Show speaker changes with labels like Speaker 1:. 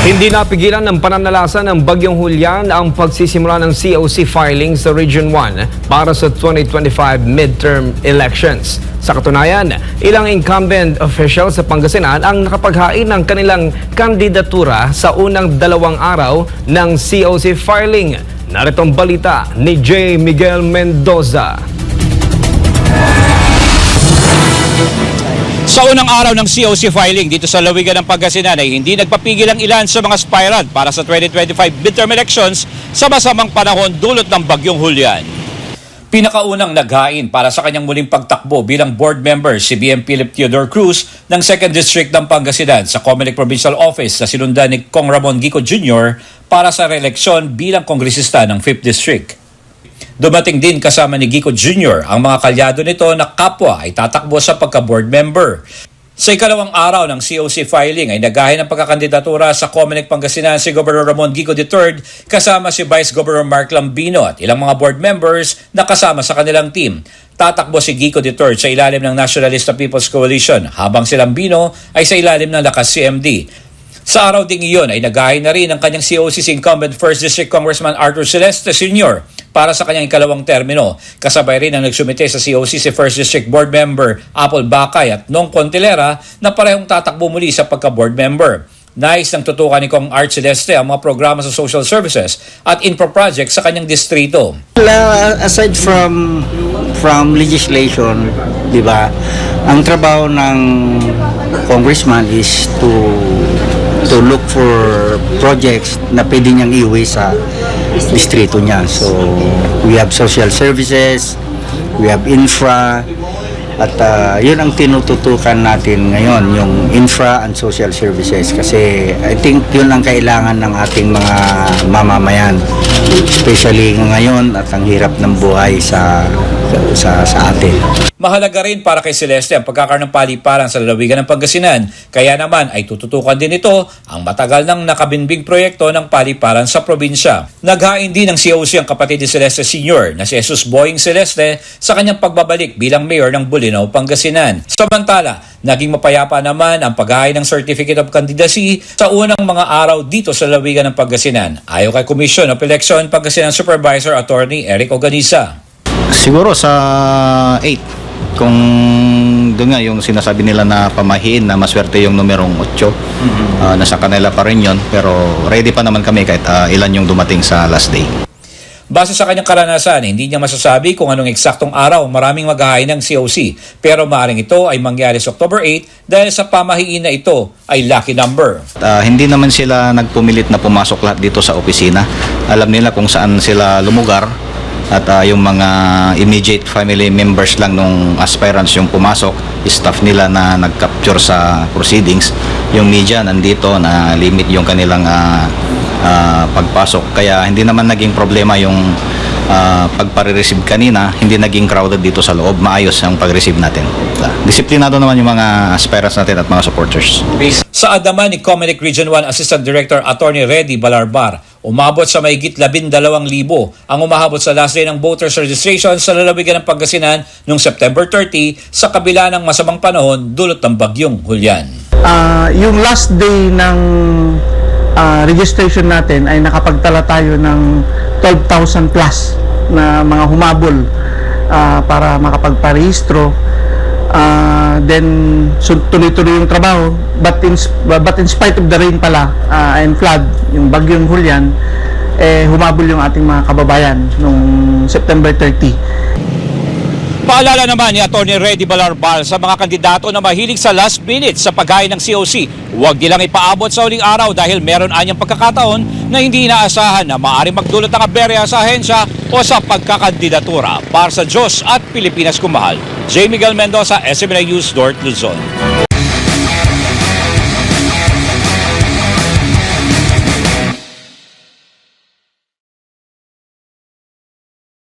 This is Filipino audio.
Speaker 1: Hindi napigilan ng pananalasa ng Bagyong Hulyan ang pagsisimula ng COC filing sa Region 1 para sa 2025 midterm elections. Sa katunayan, ilang incumbent official sa Pangasinan ang nakapaghain ng kanilang kandidatura sa unang dalawang araw ng COC filing. Narito ang balita ni J. Miguel Mendoza.
Speaker 2: Sa unang araw ng COC filing dito sa Lawigan ng Pangasinan ay hindi nagpapigil ang ilan sa mga aspirant para sa 2025 midterm elections sa masamang panahon dulot ng Bagyong Hulyan. Pinakaunang naghain para sa kanyang muling pagtakbo bilang board member si BM Philip Theodore Cruz ng 2nd District ng Pangasinan sa Comelec Provincial Office na sinundan ni Kong Ramon Gico Jr. para sa reeleksyon bilang kongresista ng 5th District. Dumating din kasama ni Gico Jr. ang mga kalyado nito na kapwa ay tatakbo sa pagka-board member. Sa ikalawang araw ng COC filing ay naghahin ng pagkakandidatura sa Comelec Pangasinan si Governor Ramon Gico III kasama si Vice Governor Mark Lambino at ilang mga board members na kasama sa kanilang team. Tatakbo si Gico III sa ilalim ng Nationalista People's Coalition habang si Lambino ay sa ilalim ng Lakas CMD. Sa araw ding iyon ay naghahin na rin ang kanyang COC's incumbent 1st District Congressman Arthur Celeste Sr. para sa kanyang ikalawang termino. Kasabay rin ang nagsumite sa COC si 1st District Board Member Apple Bakay at Nong Contilera na parehong tatakbo muli sa pagka-board member. Nais ng tutukan ni Kong Art Celeste ang mga programa sa social services at infra projects sa kanyang distrito.
Speaker 3: Well, aside from from legislation, 'di ba? Ang trabaho ng congressman is to to look for projects na pwede niyang iuwi sa distrito niya. So, we have social services, we have infra, at ah, yun ang tinututukan natin ngayon, yung infra and social services. Kasi I think yun ang kailangan ng ating mga mamamayan. Especially ngayon at ang hirap ng buhay sa sa, sa atin.
Speaker 2: Mahalaga rin para kay Celeste ang pagkakaroon ng paliparan sa lalawigan ng Pangasinan. Kaya naman ay tututukan din ito ang matagal nang nakabinbing proyekto ng paliparan sa probinsya. Naghain din ng COC ang kapatid ni Celeste Sr. na si Jesus Boying Celeste sa kanyang pagbabalik bilang mayor ng Bulinaw, Pangasinan. Samantala, naging mapayapa naman ang paghain ng Certificate of Candidacy sa unang mga araw dito sa lalawigan ng Pangasinan. Ayo kay Commission of Election Pangasinan Supervisor Attorney Eric Oganiza.
Speaker 4: Siguro sa 8 kung doon nga yung sinasabi nila na pamahiin na maswerte yung numerong 8 ah, nasa kanila pa rin yun pero ready pa naman kami kahit ah, ilan yung dumating sa last day.
Speaker 2: Base sa kanyang karanasan, hindi niya masasabi kung anong eksaktong araw maraming maghahain ng COC. Pero maaaring ito ay mangyari sa October 8 dahil sa pamahiin na ito ay lucky number.
Speaker 4: Ah, hindi naman sila nagpumilit na pumasok lahat dito sa opisina. Alam nila kung saan sila lumugar at ah, yung mga immediate family members lang nung aspirants yung pumasok staff nila na nag-capture sa proceedings yung media nandito na limit yung kanilang ah, ah, pagpasok. Kaya hindi naman naging problema yung uh, pagpare-receive kanina hindi naging crowded dito sa loob. Maayos ang pag-receive natin. Disiplinado naman yung mga aspirants natin at mga supporters.
Speaker 2: Sa Adaman ni Comelec Region 1 Assistant Director Attorney Reddy Balarbar, umabot sa mahigit 12,000 ang umahabot sa last day ng voters registration sa lalawigan ng Pangasinan noong September 30 sa kabila ng masamang panahon dulot ng bagyong Hulyan.
Speaker 5: Ah, yung last day ng ah, registration natin ay nakapagtala tayo ng 12,000 plus na mga humabol ah, para makapagparehistro. Ah, then so, tuloy-tuloy yung trabaho but in but in spite of the rain pala ah, and flood yung bagyong Hulyan eh humabol yung ating mga kababayan nung September 30
Speaker 2: Paalala naman ni Atty. Reddy Balarbal sa mga kandidato na mahilig sa last minute sa paghain ng COC. Huwag nilang ipaabot sa uling araw dahil meron anyang pagkakataon na hindi inaasahan na maaaring magdulot ng aberya sa ahensya o sa pagkakandidatura para sa Diyos at Pilipinas kumahal. J. Miguel Mendoza, SMNA News, North Luzon.